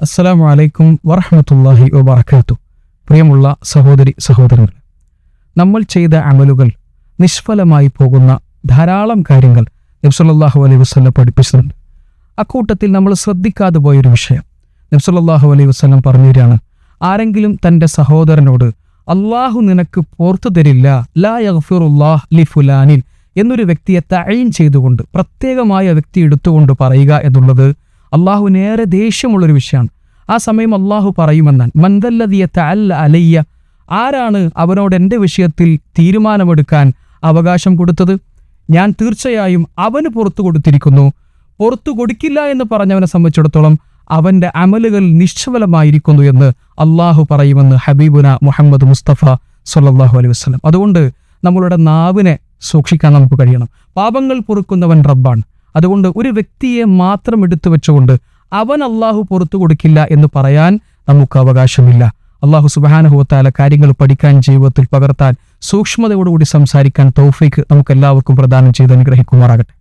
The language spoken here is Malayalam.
അസ്സലാമു അലൈക്കും വറഹമത്തല്ലാഹി വബർക്കാത്തു പ്രിയമുള്ള സഹോദരി സഹോദരങ്ങൾ നമ്മൾ ചെയ്ത അമലുകൾ നിഷ്ഫലമായി പോകുന്ന ധാരാളം കാര്യങ്ങൾ നബ്സല്ലാഹു അലൈഹി വസ്ലം പഠിപ്പിച്ചിട്ടുണ്ട്. അക്കൂട്ടത്തിൽ നമ്മൾ ശ്രദ്ധിക്കാതെ പോയൊരു വിഷയം. നബ്സല്ലാഹു അലൈഹി വസ്ലം പറഞ്ഞു തരികയാണ് ആരെങ്കിലും തന്റെ സഹോദരനോട് അള്ളാഹു നിനക്ക് പോർത്തു തരില്ല ലാ യഗ്ഫിറുല്ലാഹ് ലി ഫുലാനിൻ എന്നൊരു വ്യക്തിയെ തഴയും ചെയ്തുകൊണ്ട് പ്രത്യേകമായ വ്യക്തി എടുത്തുകൊണ്ട് പറയുക എന്നുള്ളത് അള്ളാഹുവിനേറെ ദേഷ്യമുള്ളൊരു വിഷയമാണ്. ആ സമയം അള്ളാഹു പറയുമെന്നാണ് മന്ദല്ലതിയ തല്ല അലയ്യ ആരാണ് അവനോട് എന്റെ വിഷയത്തിൽ തീരുമാനമെടുക്കാൻ അവകാശം കൊടുത്തത്? ഞാൻ തീർച്ചയായും അവന് പുറത്തു കൊടുത്തിരിക്കുന്നു. പുറത്തു കൊടുക്കില്ല എന്ന് പറഞ്ഞവനെ സംബന്ധിച്ചിടത്തോളം അവന്റെ അമലുകൾ നിശ്ചലമായിരിക്കുന്നു എന്ന് അള്ളാഹു പറയുമെന്ന് ഹബീബുന മുഹമ്മദ് മുസ്തഫ സുല്ലാഹു അലൈഹി വസ്ലം അതുകൊണ്ട് നമ്മളുടെ നാവിനെ സൂക്ഷിക്കാൻ നമുക്ക് കഴിയണം. പാപങ്ങൾ പൊറുക്കുന്നവൻ റബ്ബാണ്. അതുകൊണ്ട് ഒരു വ്യക്തിയെ മാത്രം എടുത്തു വെച്ചുകൊണ്ട് അവൻ അള്ളാഹു പുറത്തു കൊടുക്കില്ല എന്ന് പറയാൻ നമുക്ക് അവകാശമില്ല. അള്ളാഹു സുബാനുഭവത്താല കാര്യങ്ങൾ പഠിക്കാൻ ജീവിതത്തിൽ പകർത്താൻ സൂക്ഷ്മതയോടുകൂടി സംസാരിക്കാൻ തൗഫീക്ക് നമുക്ക് എല്ലാവർക്കും പ്രദാനം ചെയ്ത് അനുഗ്രഹിക്കുമാറാകട്ടെ.